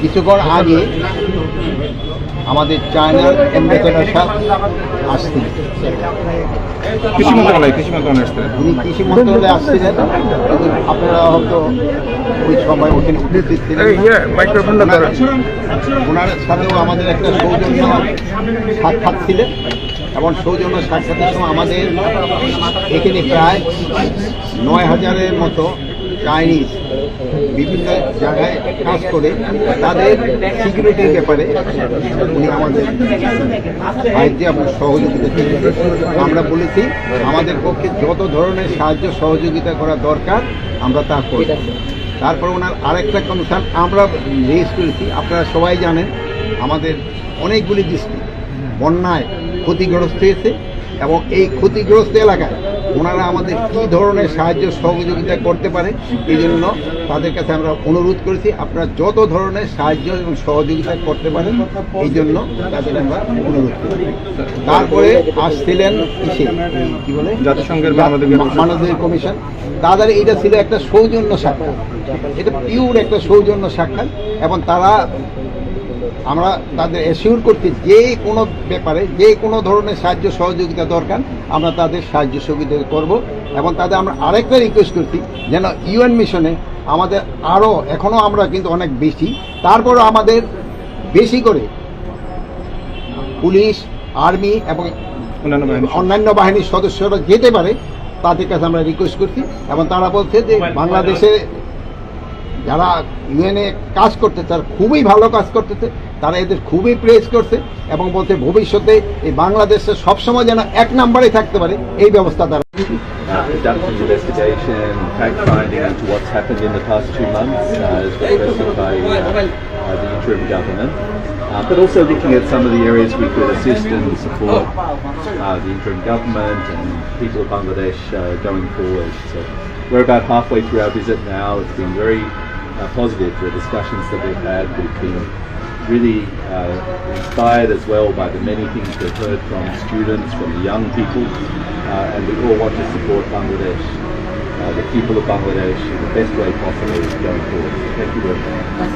কিছুক্ষণ আগে আমাদের চায়নার অ্যাম্বাসেডার সাহেব আসছিলেন কৃষি মন্ত্রণালয় কৃষি মন্ত্রণালয় আসছিলেন উনি কৃষি মন্ত্রণালয়ে আসছিলেন। আপনারা হয়তো ওই সময় ওখানে উপস্থিত ছিলেন। ওনার- ওনার সাথেও আমাদের একটা সৌজন্য সাক্ষাৎ ছিলেন এবং সৌজন্য সাক্ষাতের সময় আমাদের এখানে প্রায় নয় হাজারের মতো চাইনিজ বিভিন্ন জায়গায় কাজ করে তাদের সিকিউরিটির ব্যাপারে উনি আমাদের সাহায্যে আমরা সহযোগিতা আমরা বলেছি, আমাদের পক্ষে যত ধরনের সাহায্য সহযোগিতা করা দরকার, আমরা তা করি তারপর ওনার আরেকটা কনসার্ন আমরা রেজ করেছি, আপনারা সবাই জানেন, আমাদের অনেকগুলি দৃষ্টি বন্যায় ক্ষতিগ্রস্ত হয়েছে। এবং এই ক্ষতিগ্রস্ত এলাকায় ওনারা আমাদের কী ধরনের সাহায্য সহযোগিতা করতে পারে এই জন্য তাদের কাছে আমরা অনুরোধ করেছি আপনারা যত ধরনের সাহায্য এবং সহযোগিতা করতে পারেন এই জন্য তাদের আমরা অনুরোধ করি তারপরে আসছিলেন কি বলে? জাতিসংঘের মানবাধিকার কমিশন। মানবাধিকার কমিশন। তাদের এটা ছিল একটা সৌজন্য সাক্ষাৎ এটা পিওর একটা সৌজন্য সাক্ষাৎ এবং তারা আমরা তাদের অ্যাসিওর করছি যে কোনো ব্যাপারে যে কোনো ধরনের সাহায্য সহযোগিতা দরকার আমরা তাদের সাহায্য সহযোগিতা করব এবং তাদের আমরা আরেকটা রিকোয়েস্ট করছি যেন ইউএন মিশনে আমাদের আরও এখনও আমরা কিন্তু অনেক বেশি তারপরও আমাদের বেশি করে পুলিশ আর্মি এবং অন্যান্য অন্যান্য বাহিনীর সদস্যরা যেতে পারে তাদের কাছে আমরা রিকোয়েস্ট করছি এবং তারা বলছে যে বাংলাদেশে যারা ইউএনএ কাজ করতে তারা খুবই ভালো কাজ করতেছে। তারা এদের খুবই প্রেস করছে এবং বলছে ভবিষ্যতে এই বাংলাদেশে সবসময় যেন এক নাম্বারে থাকতে পারে এই ব্যবস্থা তারা uh, conducting investigation, fact-finding into what's happened in the past two months, uh, as requested by uh, uh, the interim government, uh, but also looking at some of the areas we could assist and support uh, the interim government and people of Bangladesh uh, going forward. So we're about halfway through our visit now. It's been very uh, positive, the discussions that we've had. We've been really uh, inspired as well by the many things we've heard from students, from the young people, uh, and we all want to support Bangladesh, uh, the people of Bangladesh in the best way possible going forward. Thank you very much.